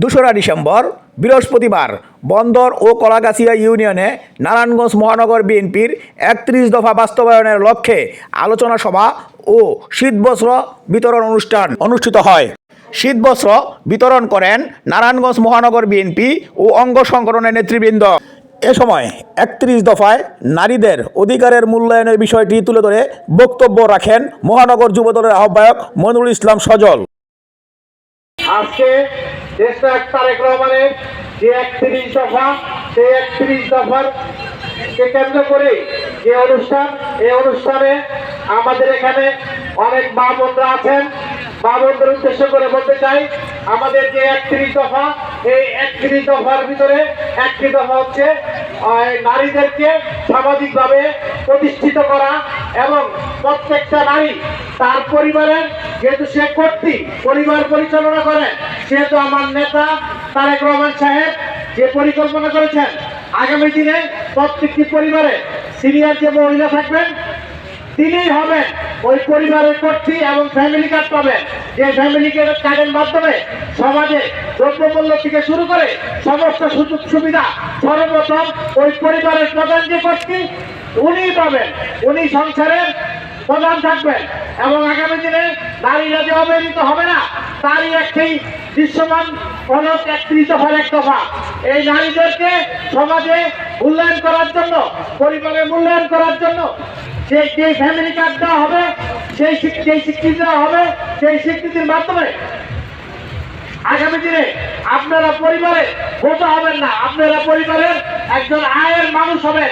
দোসরা ডিসেম্বর, বৃহস্পতিবার, বন্দর ও কলাগাছিয়া ইউনিয়নে নারায়ণগঞ্জ মহানগর বিএনপির একত্রিশ দফা বাস্তবায়নের লক্ষ্যে আলোচনা সভা ও শীতবস্ত্র বিতরণ অনুষ্ঠান অনুষ্ঠিত হয়। শীতবস্ত্র বিতরণ করেন নারায়ণগঞ্জ মহানগর বিএনপি ও অঙ্গ সংগঠনের নেতৃবৃন্দ। এ সময় একত্রিশ দফায় নারীদের অধিকারের মূল্যায়নের বিষয়টি তুলে ধরে বক্তব্য রাখেন মহানগর যুবদলের আহ্বায়ক মনুল ইসলাম সজল। আজকে দেশটা তারেক রহমানের যে সেই কেন্দ্র করে যে অনুষ্ঠান, এই অনুষ্ঠানে আমাদের এখানে অনেক মা বোনরা আছেন। মা উদ্দেশ্য করে বলতে চাই, আমাদের যে একত্রিশ দফা, এই একত্রিশ দফার ভিতরে একটি দফা হচ্ছে নারীদেরকে সামাজিকভাবে প্রতিষ্ঠিত করা এবং প্রত্যেকটা নারী তার পরিবারের, যেহেতু সে কর্তৃ পরিবার পরিচালনা করে, সেহেতু আমার নেতা তারেক রহমান সাহেব যে পরিকল্পনা করেছেন, আগামী দিনে প্রত্যেকটি পরিবারে সিনিয়র যে মহিলা থাকবেন, তিনিই হবেন ওই পরিবারের কর্তৃ এবং ফ্যামিলি কার্ড পাবেন। যে ফ্যামিলি কার্ডের মাধ্যমে সমাজে দ্রব্যমূল্য থেকে শুরু করে সমস্ত সুযোগ সুবিধা সর্বপ্রথম ওই পরিবারের প্রধান যে কর্তৃ উনি পাবেন। উনি সংসারের প্রধান থাকবেন এবং আগামী দিনে নারীরা যে অবহেলিত হবে না। তারই একটি দৃশ্যমান ফলক একত্রিশ দফার এক দফা। এই নারীদেরকে সমাজে মূল্যায়ন করার জন্য পরিবারের মূল্যায়ন করার জন্য যে যে ফ্যামিলি কার্ড দেওয়া হবে, সেই যেই স্বীকৃতি দেওয়া হবে, সেই স্বীকৃতির মাধ্যমে আগামী দিনে আপনারা পরিবারে ভোট হবেন না। আপনারা পরিবারের একজন আয়ের মানুষ হবেন